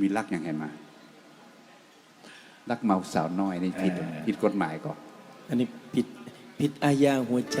มีรักอย่างไงมารักเมาสาวน้อยนี่ผิดเออผิดกฎหมายก่อนอันนี้ผิดผิดอาญาหัวใจ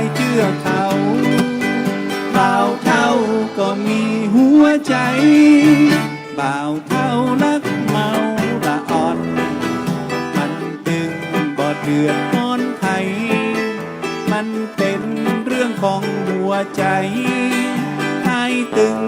ไปเชื่อเขาบ่าวเท่าก็มีหัวใจบ่าวเท่ารักเมาละอ่อน มันตึงบ่เดือดร้อนไทยมันเป็นเรื่องของหัวใจให้ตึง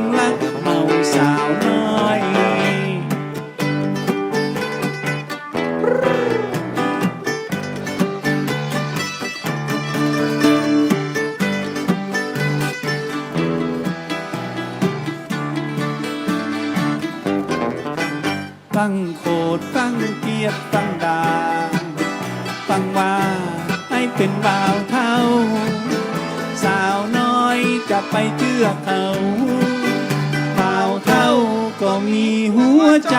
ฟังโคดฟังเกียดฟังดา ฟังว่าให้เป็นบ่าวเท่า สาวน้อยจะไปเชื่อเขาบ่าวเท่าก็มีหัวใจ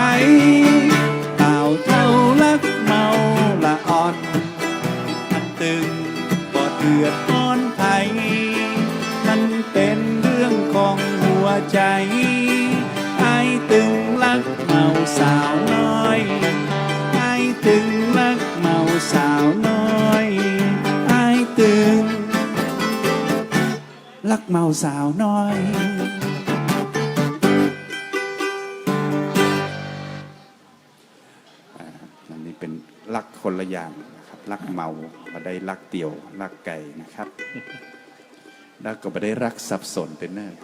บ่าวเท่ารักเมาละอ่อนมันตึงบ่เดือดร้อนไทย สาวน้อยไอ้ตึงรักเมาสาวน้อยอ่าอันนี้เป็นรักคนละอย่างนะครับรักเมามาได้รักเตี่ยวรักไก่นะครับ แล้วก็มาได้รักสับสนเป็นเนอร์